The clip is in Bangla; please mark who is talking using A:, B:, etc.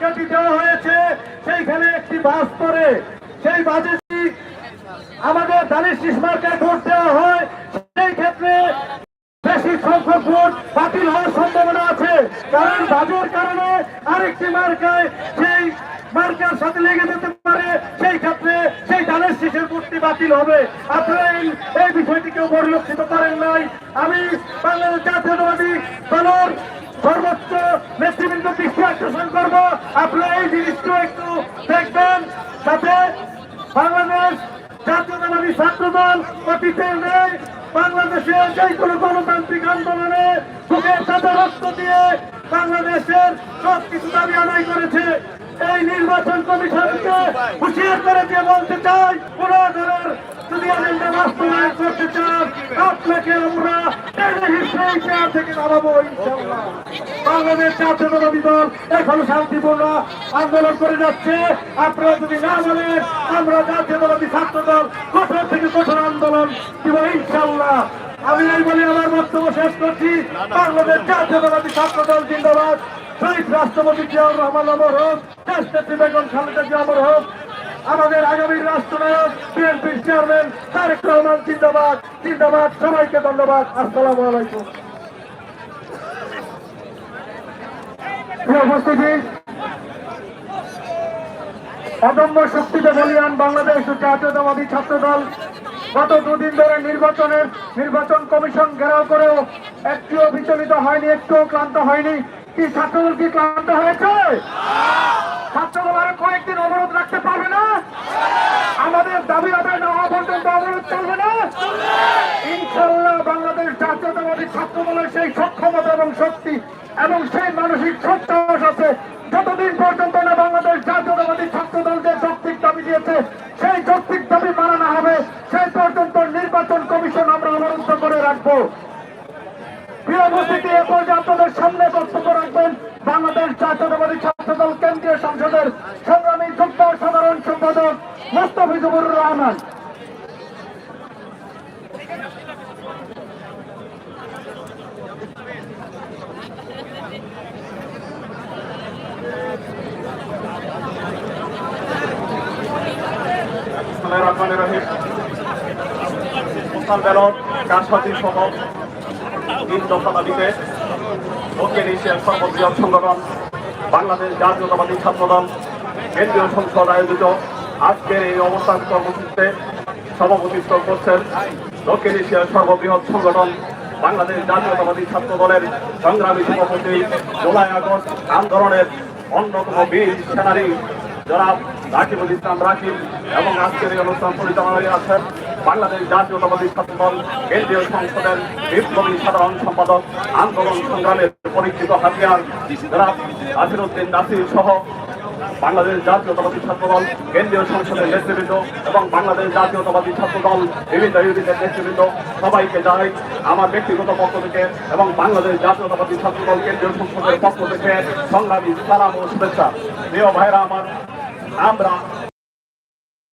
A: মার্কাটি দেওয়া হয়েছে, সেইখানে একটি বাস পরে সেই বাসে আমাদের দানিশ মার্কায় ভোট দেওয়া হয়, সেই ক্ষেত্রে বেশি সংখ্যক ভোট বাতিল হওয়ার সম্ভাবনা আছে। কারণ বাজের কারণে আরেকটি মার্কায় সেই মার্কার সাথে লেগে যেতে পারে, সেই ক্ষেত্রে সেই ধানের শীষের ভোটটি বাতিল হবে। আপনারা এই এই বিষয়টি কেউ পরিলক্ষিত করেন নাই। আমি বাংলাদেশ জাতীয়তাবাদী দলের সর্বোচ্চ নেতৃবৃন্দ দৃষ্টি আকর্ষণ করব। আপনারা এই জিনিসটা একটু দেখবেন। যাতে বাংলাদেশ জাতীয়তাবাদী ছাত্র দল অতীতের নেই। বাংলাদেশে যে কোনো গণতান্ত্রিক আন্দোলনে বুকের সাথে রক্ত দিয়ে বাংলাদেশের সব কিছু দাবি আদায় করেছে। এই নির্বাচন কমিশনকে হুঁশিয়ার করে দিয়ে বলতে চাই কোন ধরনের যদি এজেন্ডা বাস্তবায়ন করতে চান, আপনাকে আমরা থেকে নামাবো, ইনশাআল্লাহ। বাংলাদেশ জাতীয়তাবাদী দল এখনও শান্তিপূর্ণ আন্দোলন করে যাচ্ছে। আপনারা যদি না বলেন, আমরা জাতীয়তাবাদী ছাত্র দল কঠোর থেকে কঠোর আন্দোলন দিব ইনশাআল্লাহ। আমি এই বলে আমার বক্তব্য শেষ করছি। বাংলাদেশ জাতীয়তাবাদী ছাত্র দল জিন্দাবাদ। শহীদ রাষ্ট্রপতি জিয়াউর রহমান অমর হোক নেত্রী বেগম খালেদা জিয়া হোক, আমাদের আগামী রাষ্ট্রনায়ক, বিএনপির চেয়ারম্যান তারেক রহমান জিন্দাবাদ। জিন্দাবাদ। সবাইকে ধন্যবাদ। আসসালামু আলাইকুম। উপস্থিতি। অদম্য শক্তিতে বলিয়ান বাংলাদেশ জাতীয়তাবাদী ছাত্র দল গত দুদিন ধরে নির্বাচনের নির্বাচন কমিশন ঘেরাও করেও একটিও বিচলিত হয়নি, একটুও ক্লান্ত হয়নি। কি ছাত্রদল কি ক্লান্ত হয়েছে? ছাত্রদল আরও কয়েকদিন অবরোধ রাখতে পারবে না? আমাদের দাবি আদায় না হওয়া পর্যন্ত অবরোধ চলবে না? ইনশাল্লাহ বাংলাদেশ জাতীয়তাবাদী ছাত্র দলের সেই সক্ষমতা এবং শক্তি এবং সেই মানসিক সত্যাস আছে। যতদিন পর্যন্ত না বাংলাদেশ জাতীয়তাবাদী ছাত্র দল যে যৌক্তিক দাবি দিয়েছে, সেই যৌক্তিক দাবি মানানো হবে। সেই পর্যন্ত নির্বাচন কমিশন আমরা অবরুদ্ধ করে রাখব। প্রিয় উপস্থিতি, এ পর্যন্ত আপনাদের সামনে বক্তব্য রাখবেন বাংলাদেশ জাতীয়তাবাদী ছাত্র দল কেন্দ্রীয় সংসদের সংগ্রামী যুক্ত সাধারণ সম্পাদক মোস্তফিজুর রহমান
B: বিসমুল্লাহির রহমানির রহিম। মুসলাম ব্যালট কাশহাতি সহ তিন দফা দাবিতে দক্ষিণ এশিয়ার সর্ববৃহৎ সংগঠন, বাংলাদেশ জাতীয়তাবাদী ছাত্রদল, কেন্দ্রীয় সংসদ আয়োজিত আজকের এই অবস্থান কর্মসূচিতে সভাপতিত্ব করছেন দক্ষিণ এশিয়ার সর্ববৃহৎ সংগঠন, বাংলাদেশ জাতীয়তাবাদী ছাত্র দলের সংগ্রামী সভাপতি জুলাই আগস্ট আন্দোলনের অন্যতম বীর সেনানী জনাব রাকিবুল ইসলাম রাকিব এবং আজকের এই অনুষ্ঠান পরিচালনায় আছেন বাংলাদেশ জাতীয়তাবাদী ছাত্র দল কেন্দ্রীয় সংসদের বিপ্লবী সাধারণ সম্পাদক আন্দোলন সংগ্রামের পরীক্ষিত হাতিয়ার আসিরুদ্দিন নাসির সহ বাংলাদেশ জাতীয়তাবাদী ছাত্র দল কেন্দ্রীয় সংসদের নেতৃবৃন্দ এবং বাংলাদেশ জাতীয়তাবাদী ছাত্র দল বিভিন্ন ইউনিটের নেতৃবৃন্দ সবাইকে জানাই আমার ব্যক্তিগত পক্ষ থেকে এবং বাংলাদেশ জাতীয়তাবাদী ছাত্র দল কেন্দ্রীয় সংসদের পক্ষ থেকে সংগ্রামী সালাম ও শুভেচ্ছা। প্রিয় ভাইরা, আমার আমরা